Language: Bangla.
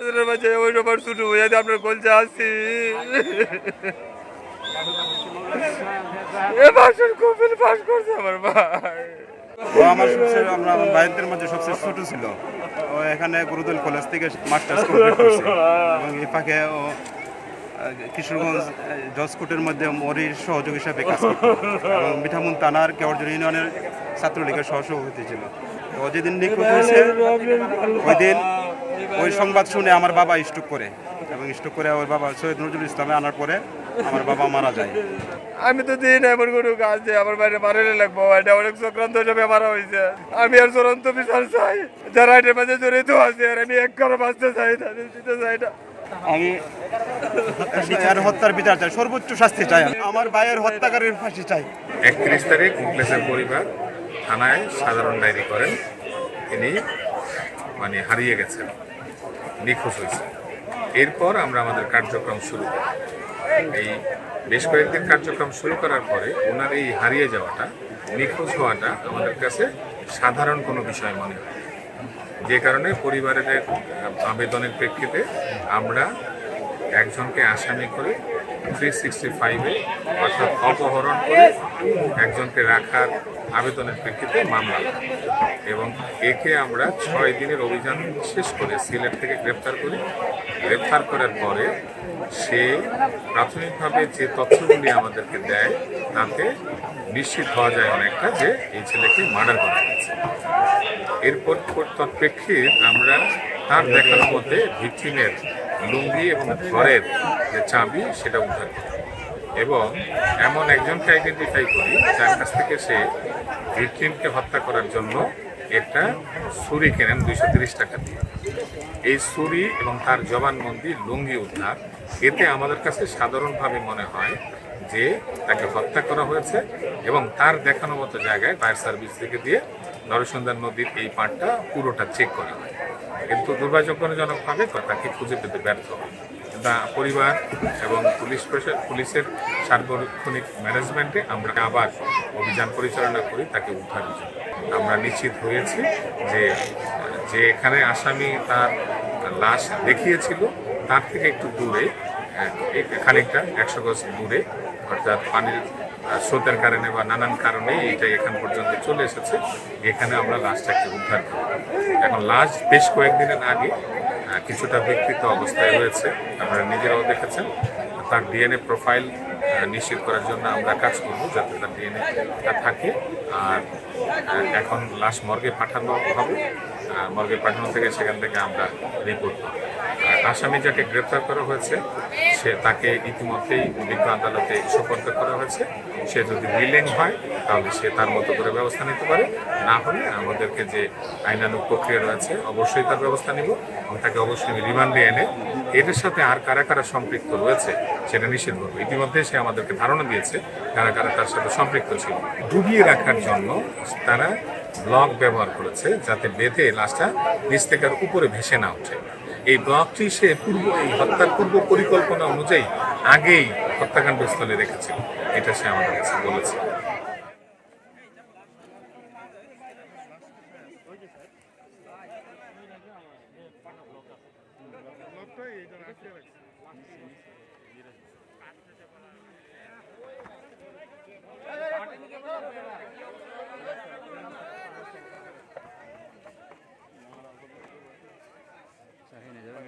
যায় আপনার কলচা করছে আমার মধ্যে সবচেয়ে ছোট ছিল। ও এখানে কলেজ থেকে ও কিশোরগঞ্জ জজকোটের মধ্যে মরির সহযোগী হিসাবে কাজ করত। মিঠামুন থানার কেওয়ার্জন ইউনিয়নের ছাত্রলীগের সহসভাপতি ছিল। ও যেদিন নিখোঁজ হয়েছে ওই দিন ওই সংবাদ শুনে আমার বাবা স্ট্রোক করে এবং স্ট্রোক করে ওর বাবা সৈয়দ নজরুল ইসলামে আনার পরে আমার বাবা মারা যায়। আমি তো দিন এমন কোনো কাজ যে আমার বাইরে মারালে লাগবো এটা অনেক চক্রান্ত হিসেবে মারা হয়েছে। আমি আর চূড়ান্ত বিচার চাই। যারা এটার মাঝে জড়িত আছে আর আমি এক করে বাঁচতে চাই তাদের দিতে চাই না। আমি বিচার হত্যার বিচার চাই সর্বোচ্চ শাস্তি চাই আমার ভাইয়ের হত্যাকারীর ফাঁসি চাই। একত্রিশ তারিখ মুখলেসের পরিবার থানায় সাধারণ ডায়েরি করেন। তিনি মানে হারিয়ে গেছেন। নিখোঁজ হয়েছে। এরপর আমরা আমাদের কার্যক্রম শুরু করি। এই বেশ কয়েকদিন কার্যক্রম শুরু করার পরে ওনার এই হারিয়ে যাওয়াটা, নিখোঁজ হওয়াটা আমাদের কাছে সাধারণ কোনো বিষয় মনে হয় যে কারণে পরিবারের আবেদনের প্রেক্ষিতে আমরা একজনকে আসামি করে থ্রি সিক্সটি ফাইভে অর্থাৎ অপহরণ করে একজনকে রাখার আবেদনের প্রেক্ষিতে মামলা এবং একে আমরা ছয় দিনের অভিযান শেষ করে সিলেট থেকে গ্রেপ্তার করি। গ্রেপ্তার করার পরে সে প্রাথমিকভাবে যে তথ্যগুলি আমাদেরকে দেয়, তাতে নিশ্চিত হওয়া যায় অনেকটা যে এই ছেলেকে মার্ডার করা হয়েছে। এরপর তৎপ্রেক্ষিত আমরা তার দেখার মধ্যে ভিকটিমের লুঙ্গি এবং ঘরের যে চাবি, সেটা উদ্ধার করি। এবং এমন একজনকে আইডেন্টিফাই করি, যার কাছ থেকে সে ভিকটিমকে হত্যা করার জন্য একটা ছুরি কেনেন দুইশো তিরিশ টাকা দিয়ে। এই ছুরি এবং তার জবানবন্দি, লুঙ্গি উদ্ধার, এতে আমাদের কাছে সাধারণভাবে মনে হয় যে তাকে হত্যা করা হয়েছে এবং তার দেখানো মতো জায়গায় ফায়ার সার্ভিস থেকে দিয়ে নরসুন্দর নদীর এই পাড়টা পুরোটা চেক করা হয়। কিন্তু দুর্ভাগ্যজনকভাবে তাকে খুঁজে পেতে ব্যর্থ হয়। পরিবার এবং পুলিশ পুলিশের সার্বক্ষণিক ম্যানেজমেন্টে আমরা আবার অভিযান পরিচালনা করি, তাকে উদ্ধারের জন্য আমরা নিশ্চিত হয়েছি যে যে এখানে আসামি তার লাশ দেখিয়েছিল, তার থেকে একটু দূরে খানিকটা, একশো গজ দূরে, অর্থাৎ পানির স্রোতের কারণে বা নানান কারণে এটা এখান পর্যন্ত চলে এসেছে। এখানে আমরা লাশটাকে উদ্ধার করি। এখন লাশ বেশ কয়েকদিনের আগে কিছুটা বিকৃত অবস্থায় রয়েছে। আপনারা নিজেরাও দেখেছেন তার ডিএনএ প্রোফাইল নিশ্চিত করার জন্য আমরা কাজ করব যাতে তার ডিএনএ থাকে। আর এখন লাশ মর্গে পাঠানো হবে। মর্গে পাঠানো থেকে সেখান থেকে আমরা রিপোর্ট আর আসামি যাকে গ্রেপ্তার করা হয়েছে, সে তাকে ইতিমধ্যেই বিজ্ঞ আদালতে সুপর্দ করা হয়েছে। সে যদি উইলিং হয়, তাহলে সে তার মতো করে ব্যবস্থা নিতে পারে। না হলে আমাদেরকে যে আইনানুগ প্রক্রিয়া রয়েছে, অবশ্যই তার ব্যবস্থা নিব এবং তাকে অবশ্যই রিমান্ডে এনে এদের সাথে আর কারা কারা সম্পৃক্ত রয়েছে, সেটা নিশ্চিত করব। ইতিমধ্যে সে আমাদেরকে ধারণা দিয়েছে কারা কারা তার সাথে সম্পৃক্ত ছিল। ডুবিয়ে রাখার জন্য তারা ব্লক ব্যবহার করেছে, যাতে বেঁধে লাশটা নিচ থেকে উপরে ভেসে না ওঠে। এই ব্লকটি সে পূর্ব, এই হত্যার পূর্ব পরিকল্পনা অনুযায়ী আগেই হত্যাকাণ্ড স্থলে রেখেছিল এটা সে আমাদের কাছে বলেছে। রাখতে চাহিনা যাবেন